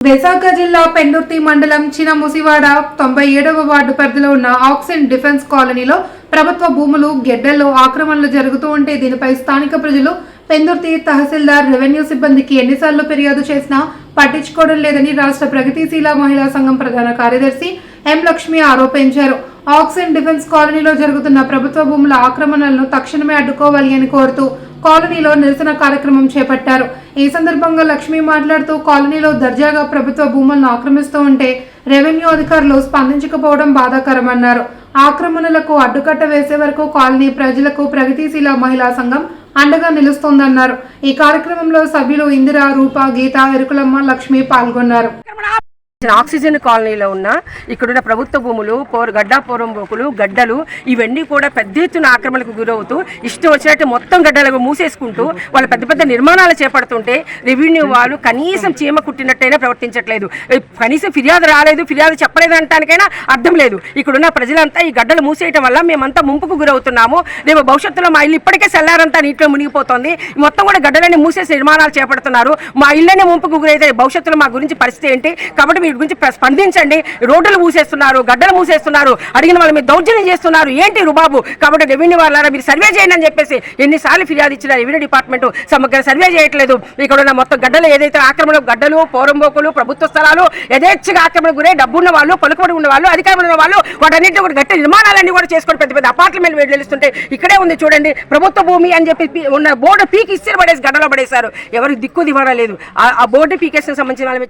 విశాఖ జిల్లా పెందుర్తి మండలం చినముసివాడ తొంభై ఏడవ వార్డు పరిధిలో ఉన్న ఆక్సిజన్ డిఫెన్స్ కాలనీలో ప్రభుత్వ భూములు గెడ్డల్లో ఆక్రమణలు జరుగుతూ ఉంటే దీనిపై స్థానిక ప్రజలు పెందుర్తి తహసీల్దార్ రెవెన్యూ సిబ్బందికి ఎన్నిసార్లు ఫిర్యాదు చేసినా పట్టించుకోవడం లేదని రాష్ట్ర ప్రగతిశీల మహిళా సంఘం ప్రధాన కార్యదర్శి ఎం లక్ష్మి ఆరోపించారు. ఆక్సిజన్ డిఫెన్స్ కాలనీలో జరుగుతున్న ప్రభుత్వ భూముల ఆక్రమణలను తక్షణమే అడ్డుకోవాలి అని కోరుతూ కాలనీలో నిరసన కార్యక్రమం చేపట్టారు. ఈ సందర్భంగా లక్ష్మి మాట్లాడుతూ కాలనీలో దర్జాగా ప్రభుత్వ భూములను ఆక్రమిస్తూ ఉంటే రెవెన్యూ అధికారులు స్పందించకపోవడం బాధాకరమన్నారు. ఆక్రమణలకు అడ్డుకట్ట వేసే వరకు కాలనీ ప్రజలకు ప్రగతిశీల మహిళా సంఘం అండగా నిలుస్తోందన్నారు. ఈ కార్యక్రమంలో సభ్యులు ఇందిరా రూప గీత ఎరుకులమ్మ లక్ష్మి పాల్గొన్నారు. ఆక్సిజన్ కాలనీలో ఉన్న ఇక్కడున్న ప్రభుత్వ భూములు పోరు గడ్డ పోరంబోకులు గడ్డలు ఇవన్నీ కూడా పెద్ద ఎత్తున ఆక్రమణకు గురవుతూ ఇష్టం వచ్చినట్టు మొత్తం గడ్డలకు మూసేసుకుంటూ వాళ్ళు పెద్ద పెద్ద నిర్మాణాలు చేపడుతుంటే రెవెన్యూ వాళ్ళు కనీసం చీమ కుట్టినట్టయినా ప్రవర్తించట్లేదు. కనీసం ఫిర్యాదు రాలేదు ఫిర్యాదు చెప్పలేదు అనటానికైనా అర్థం లేదు. ఇక్కడున్న ప్రజలంతా ఈ గడ్డలు మూసేయటం వల్ల మేమంతా ముంపుకు గురవుతున్నాము. రేపు భవిష్యత్తులో మా ఇల్లు ఇప్పటికే సెల్లారంతా నీటిలో మునిగిపోతుంది. మొత్తం కూడా గడ్డలన్నీ మూసేసి నిర్మాణాలు చేపడుతున్నారు. మా ఇళ్ళనే ముంపుకు గురైతే భవిష్యత్తులో మా గురించి పరిస్థితి ఏంటి? కాబట్టి వీటి గురించి స్పందించండి. రోడ్లు మూసేస్తున్నారు గడ్డలు మూసేస్తున్నారు అడిగిన వాళ్ళు మీరు దౌర్జన్యం చేస్తున్నారు. ఏంటి రుబాబు? కాబట్టి రెవెన్యూ వాళ్ళారా మీరు సర్వే చేయండి అని చెప్పేసి ఎన్నిసార్లు ఫిర్యాదు ఇచ్చిన రెవెన్యూ డిపార్ట్మెంట్ సమగ్ర సర్వే చేయట్లేదు. ఇక్కడ ఉన్న మొత్తం గడ్డలు ఏదైతే ఆక్రమణ గడ్డలు పోరంబోకులు ప్రభుత్వ స్థలాలు యథేచ్ఛగా ఆక్రమణ గురై డబ్బున్న వాళ్ళు పలుకుబడి ఉన్న వాళ్ళు అధికారులు ఉన్న వాళ్ళు వాటన్నింటినీ కూడా గట్టి నిర్మాణాలన్నీ కూడా చేసుకొని పెద్ద పెద్ద అపార్ట్మెంట్ వేడి ఇక్కడే ఉంది చూడండి. ప్రభుత్వ భూమి అని చెప్పి ఉన్న బోర్డు పీకి ఇస్తే పడేసి గడ్డలో పడేశారు. ఎవరికి దిక్కు దివారా లేదు. ఆ- బోర్డు పీకేసిన సంబంధించిన వాళ్ళు